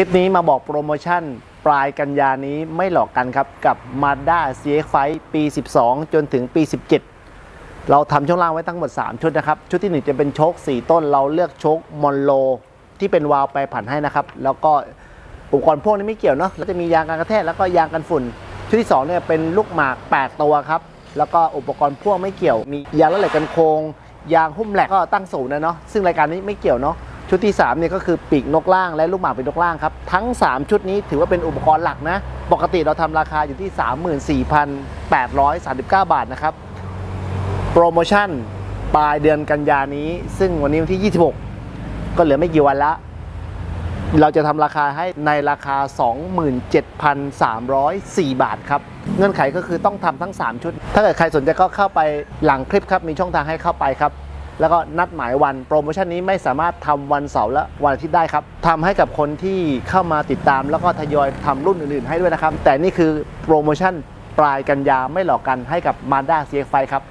ลิปนี้มาบอกโปรโมชั่นปลายกันยานี้ไม่หลอกกันครับ กับ Mazda CX-5 ปี 12 จนถึงปี 17 เราทำช่วงล่างไว้ทั้งหมด 3 ชุดนะครับ ชุดที่ 1 จะเป็นโชค 4 ต้น เราเลือกโชคมอนโล ที่เป็นวาล์วไปผันให้นะครับ แล้วก็อุปกรณ์พวกนี้ไม่เกี่ยวเนาะแล้วจะมียางกันกระแทกแล้วก็ยางกันฝุ่น ชุดที่2เนี่ยเป็นลูกหมาก 8 ตัวครับ แล้วก็อุปกรณ์พ่วงไม่เกี่ยว มียางละเหล็กกันโคง ยางหุ้มแหลกก็ตั้งศูนย์นะเนาะซึ่งรายการนี้ไม่เกี่ยวเนาะ ชุดที่3เนี่ยก็คือปีกนกล่างและลูกหมากเป็นนกล่างครับ ทั้ง 3 ชุดนี้ถือว่าเป็นอุปกรณ์หลักนะ ปกติเราทำราคาอยู่ที่ 34,839 บาทนะครับ โปรโมชั่นปลายเดือนกันยานี้ ซึ่งวันนี้วันที่ 26 ก็เหลือไม่กี่วันละ เราจะทำราคาให้ในราคา 27,304 บาทครับ เงื่อนไขก็คือต้องทำทั้ง 3 ชุด ถ้าเกิดใครสนใจก็เข้าไปหลังคลิปครับ มีช่องทางให้เข้าไปครับ แล้วก็นัดหมายวันโปรโมชั่นนี้ไม่สามารถทำวันเสาร์และวันอาทิตย์ได้ครับทำให้กับคนที่เข้ามาติดตาม แล้วก็ทยอยทำรุ่นอื่นๆ ให้ด้วยนะครับ แต่นี่คือโปรโมชั่นปลายกันยาไม่หลอกกันให้กับ Mazda CX-5 ครับ